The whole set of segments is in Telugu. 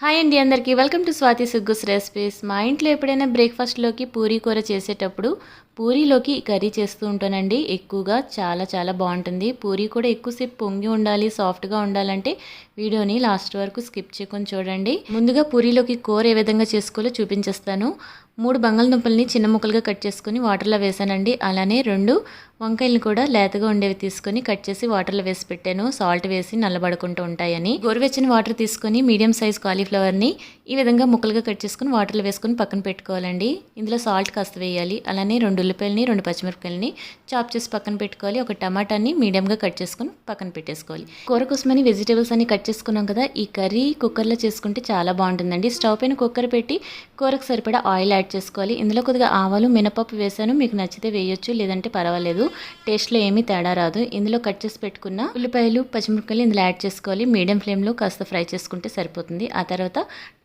హాయ్ అండి అందరికీ. Welcome to Swathi Suggus recipes మా ఇంట్లో ఎప్పుడైనా బ్రేక్ఫాస్ట్లోకి పూరీ కూర చేసేటప్పుడు పూరీలోకి కర్రీ చేస్తూ ఉంటానండి. ఎక్కువగా చాలా చాలా బాగుంటుంది. పూరీ కూడా ఎక్కువసేపు పొంగి ఉండాలి సాఫ్ట్గా ఉండాలంటే వీడియోని లాస్ట్ వరకు స్కిప్ చేయకుండా చూడండి. ముందుగా పూరీలోకి కూర ఏ విధంగా చేసుకోవాలో చూపించేస్తాను. మూడు బంగాళదుంపల్ని చిన్న ముక్కలుగా కట్ చేసుకొని వాటర్లో వేసానండి. అలానే రెండు వంకాయలను కూడా లేతగా ఉండేవి తీసుకొని కట్ చేసి వాటర్లో వేసి పెట్టాను. సాల్ట్ వేసి నల్లబడుకుంటూ ఉంటాయని. గోరువెచ్చని వాటర్ తీసుకొని మీడియం సైజ్ కాలీఫ్లవర్ని ఈ విధంగా ముక్కలుగా కట్ చేసుకుని వాటర్లో వేసుకుని పక్కన పెట్టుకోవాలండి. ఇందులో సాల్ట్ కాస్త వేయాలి. అలానే రెండు ఉల్లిపాయలని రెండు పచ్చిమిరపకాయలని చాప్ చేసి పక్కన పెట్టుకోవాలి. ఒక టమాటాని మీడియంగా కట్ చేసుకుని పక్కన పెట్టేసుకోవాలి. కూర కోసమని వెజిటేబుల్స్ అన్ని కట్ చేసుకున్నాం కదా ఈ కర్రీ కుక్కర్లో చేసుకుంటే చాలా బాగుంటుందండి. స్టవ్ పైన కుక్కర్ పెట్టి కూరకు సరిపడా ఆయిల్ యాడ్ చేసుకోవాలి. ఇందులో కొద్దిగా ఆవాలు మినపప్పు వేసాను. మీకు నచ్చితే వేయొచ్చు లేదంటే పర్వాలేదు. టేస్ట్లో ఏమీ తేడా రాదు. ఇందులో కట్ చేసి పెట్టుకున్న ఉల్లిపాయలు పచ్చిమిరపకాయలు ఇందులో యాడ్ చేసుకోవాలి. మీడియం ఫ్లేమ్లో కాస్త ఫ్రై చేసుకుంటే సరిపోతుంది. ఆ తర్వాత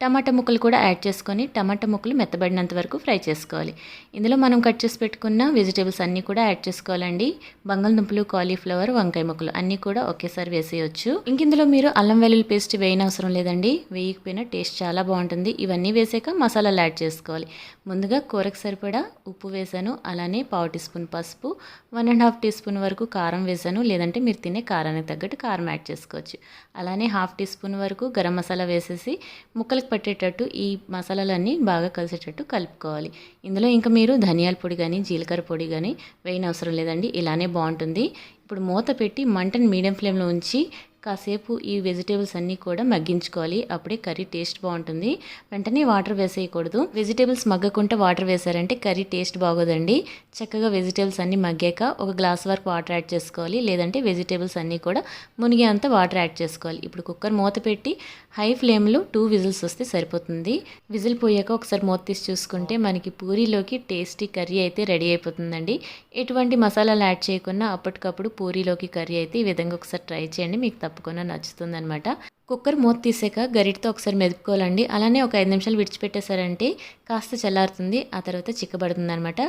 టమాటా ముక్కలు కూడా యాడ్ చేసుకొని టమాటా ముక్కలు మెత్తబడినంత వరకు ఫ్రై చేసుకోవాలి. ఇందులో మనం కట్ చేసి పెట్టుకున్న వెజిటేబుల్స్ అన్నీ కూడా యాడ్ చేసుకోవాలండి. బంగాళదుంపలు కాలీఫ్లవర్ వంకాయ ముక్కలు అన్నీ కూడా ఒకేసారి వేసేయచ్చు. ఇంక ఇందులో మీరు అల్లం వెల్లుల్లి పేస్ట్ వేయని అవసరం లేదండి. వేయకపోయినా టేస్ట్ చాలా బాగుంటుంది. ఇవన్నీ వేసాక మసాలాలు యాడ్ చేసుకోవాలి. ముందుగా కూరకు సరిపడా ఉప్పు వేసాను. అలానే పావు టీ స్పూన్ పసుపు one and half teaspoon వరకు కారం వేసాను. లేదంటే మీరు తినే కారానికి తగ్గట్టు కారం యాడ్ చేసుకోవచ్చు. అలానే హాఫ్ టీ స్పూన్ వరకు గరం మసాలా వేసేసి ముక్కలకు పట్టేటట్టు ఈ మసాలాలన్నీ బాగా కలిసేటట్టు కలుపుకోవాలి. ఇందులో ఇంకా మీరు ధనియాల పొడి కానీ జీలకర్ర పొడి కానీ వేయని అవసరం లేదండి. ఇలానే బాగుంటుంది. ఇప్పుడు మూత పెట్టి మంటను మీడియం ఫ్లేమ్లో ఉంచి కాసేపు ఈ వెజిటేబుల్స్ అన్నీ కూడా మగ్గించుకోవాలి. అప్పుడే కర్రీ టేస్ట్ బాగుంటుంది. వెంటనే వాటర్ వేసేయకూడదు. వెజిటేబుల్స్ మగ్గకుండా వాటర్ వేసారంటే కర్రీ టేస్ట్ బాగోదండి. చక్కగా వెజిటేబుల్స్ అన్నీ మగ్గాక ఒక గ్లాస్ వరకు వాటర్ యాడ్ చేసుకోవాలి. లేదంటే వెజిటేబుల్స్ అన్నీ కూడా మునిగే అంత వాటర్ యాడ్ చేసుకోవాలి. ఇప్పుడు కుక్కర్ మూత పెట్టి హై ఫ్లేమ్లో టూ విజిల్స్ వస్తే సరిపోతుంది. విజిల్ పోయాక ఒకసారి మూత తీసి చూసుకుంటే మనకి పూరీలోకి టేస్టీ కర్రీ అయితే రెడీ అయిపోతుందండి. ఎటువంటి మసాలాలు యాడ్ చేయకుండా అప్పటికప్పుడు పూరీలోకి కర్రీ అయితే ఈ విధంగా ఒకసారి ట్రై చేయండి. మీకు తప్పకుండా నచ్చుతుంది అనమాట కుక్కర్ మూత తీసాక గరిటతో ఒకసారి మెదుపుకోవాలండి. అలానే ఒక ఐదు నిమిషాలు విడిచిపెట్టేశారంటే కాస్త చల్లారుతుంది. ఆ తర్వాత చిక్కబడుతుంది అనమాట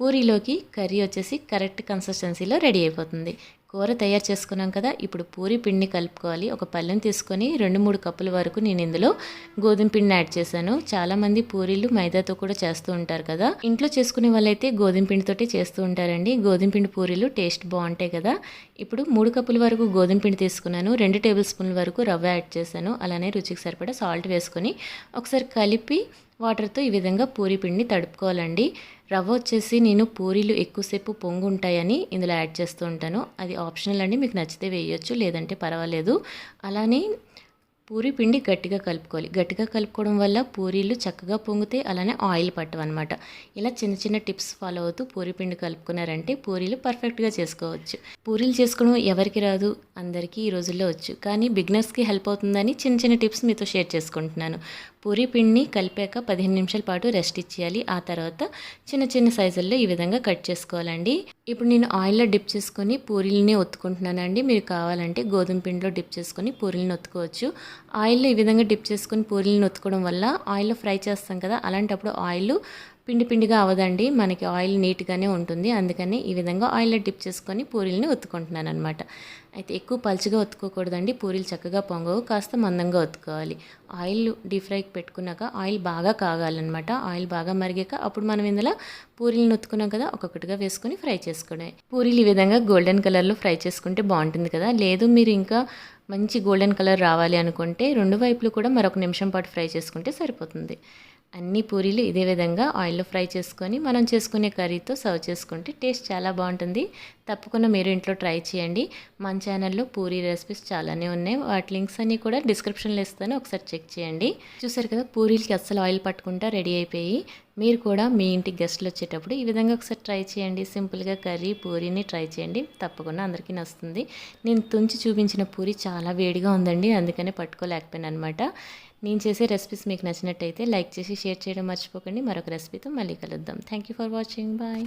పూరీలోకి కర్రీ వచ్చేసి కరెక్ట్ కన్సిస్టెన్సీలో రెడీ అయిపోతుంది. కూర తయారు చేసుకున్నాం కదా ఇప్పుడు పూరి పిండిని కలుపుకోవాలి. ఒక పళ్ళెం తీసుకొని రెండు మూడు కప్పుల వరకు నేను ఇందులో గోధుమ పిండిని యాడ్ చేశాను. చాలామంది పూరీలు మైదాతో కూడా చేస్తూ ఉంటారు కదా ఇంట్లో చేసుకునే వాళ్ళైతే గోధుమ పిండితోటి చేస్తూ ఉంటారండి. గోధుమ పిండి పూరీలు టేస్ట్ బాగుంటాయి కదా. ఇప్పుడు మూడు కప్పుల వరకు గోధుమ పిండి తీసుకున్నాను. రెండు టేబుల్ స్పూన్ల వరకు రవ్వ యాడ్ చేశాను. అలానే రుచికి సరిపడా సాల్ట్ వేసుకొని ఒకసారి కలిపి వాటర్తో ఈ విధంగా పూరి పిండిని తడుపుకోవాలండి. రవ్వ వచ్చేసి నేను పూరీలు ఎక్కువసేపు పొంగు ఉంటాయని ఇందులో యాడ్ చేస్తూ ఉంటాను. అది ఆప్షనల్ అండి మీకు నచ్చితే వేయొచ్చు లేదంటే పర్వాలేదు. అలానే పూరి పిండి గట్టిగా కలుపుకోవాలి. గట్టిగా కలుపుకోవడం వల్ల పూరీలు చక్కగా పొంగితే అలానే ఆయిల్ పట్టవన్నమాట. ఇలా చిన్న చిన్న టిప్స్ ఫాలో అవుతూ పూరి పిండి కలుపుకున్నారంటే పూరీలు పర్ఫెక్ట్గా చేసుకోవచ్చు. పూరీలు చేసుకోవడం ఎవరికి రాదు అందరికీ ఈ రోజుల్లో వచ్చు. కానీ బిగినర్స్కి హెల్ప్ అవుతుందని చిన్న చిన్న టిప్స్ మీతో షేర్ చేసుకుంటున్నాను. పూరి పిండిని కలిపాక పదిహేను నిమిషాల పాటు రెస్ట్ ఇచ్చేయాలి. ఆ తర్వాత చిన్న చిన్న సైజుల్లో ఈ విధంగా కట్ చేసుకోవాలండి. ఇప్పుడు నేను ఆయిల్లో డిప్ చేసుకొని పూరీలని ఒత్తుకుంటున్నానండి. మీరు కావాలంటే గోధుమ పిండిలో డిప్ చేసుకొని పూరీలను ఒత్తుకోవచ్చు. ఆయిల్లో ఈ విధంగా డిప్ చేసుకొని పూరీలను ఒత్తుకోవడం వల్ల ఆయిల్లో ఫ్రై చేస్తాం కదా అలాంటప్పుడు ఆయిల్ పిండి పిండిగా అవదండి. మనకి ఆయిల్ నీట్గానే ఉంటుంది. అందుకని ఈ విధంగా ఆయిల్లో డిప్ చేసుకొని పూరీలని ఒత్తుకుంటున్నాను అనమాట అయితే ఎక్కువ పలుచగా ఒత్తుకోకూడదండి. పూరీలు చక్కగా పొంగవు కాస్త మందంగా ఒత్తుకోవాలి. ఆయిల్ డీప్ ఫ్రైకి పెట్టుకున్నాక ఆయిల్ బాగా కాగాలన్నమాట. ఆయిల్ బాగా మరిగాక అప్పుడు మనం ఇందులో పూరీలను ఒత్తుకున్నాం కదా ఒక్కొక్కటిగా వేసుకొని ఫ్రై చేసుకోవడమే. పూరీలు ఈ విధంగా గోల్డెన్ కలర్లో ఫ్రై చేసుకుంటే బాగుంటుంది కదా. లేదు మీరు ఇంకా మంచి గోల్డెన్ కలర్ రావాలి అనుకుంటే రెండు వైపులు కూడా మరొక నిమిషం పాటు ఫ్రై చేసుకుంటే సరిపోతుంది. అన్ని పూరీలు ఇదే విధంగా ఆయిల్లో ఫ్రై చేసుకొని మనం చేసుకునే కర్రీతో సర్వ్ చేసుకుంటే టేస్ట్ చాలా బాగుంటుంది. తప్పకుండా మీరు ఇంట్లో ట్రై చేయండి. మన ఛానల్లో పూరీ రెసిపీస్ చాలానే ఉన్నాయి. వాటి లింక్స్ అన్నీ కూడా డిస్క్రిప్షన్లో ఇస్తాను ఒకసారి చెక్ చేయండి. చూసారు కదా పూరీలకి అస్సలు ఆయిల్ పట్టుకుంటా రెడీ అయిపోయి మీరు కూడా మీ ఇంటికి గెస్ట్లు వచ్చేటప్పుడు ఈ విధంగా ఒకసారి ట్రై చేయండి. సింపుల్గా కర్రీ పూరీని ట్రై చేయండి. తప్పకుండా అందరికీ నస్తుంది నేను తుంచి చూపించిన పూరి చాలా వేడిగా ఉందండి. అందుకనే పట్టుకోలేకపోయాను అనమాట నేను చేసే రెసిపీస్ మీకు నచ్చినట్టయితే లైక్ చేసి షేర్ చేయడం మర్చిపోకండి. మరొక రెసిపీతో మళ్ళీ కలుద్దాం. Thank you for watching bye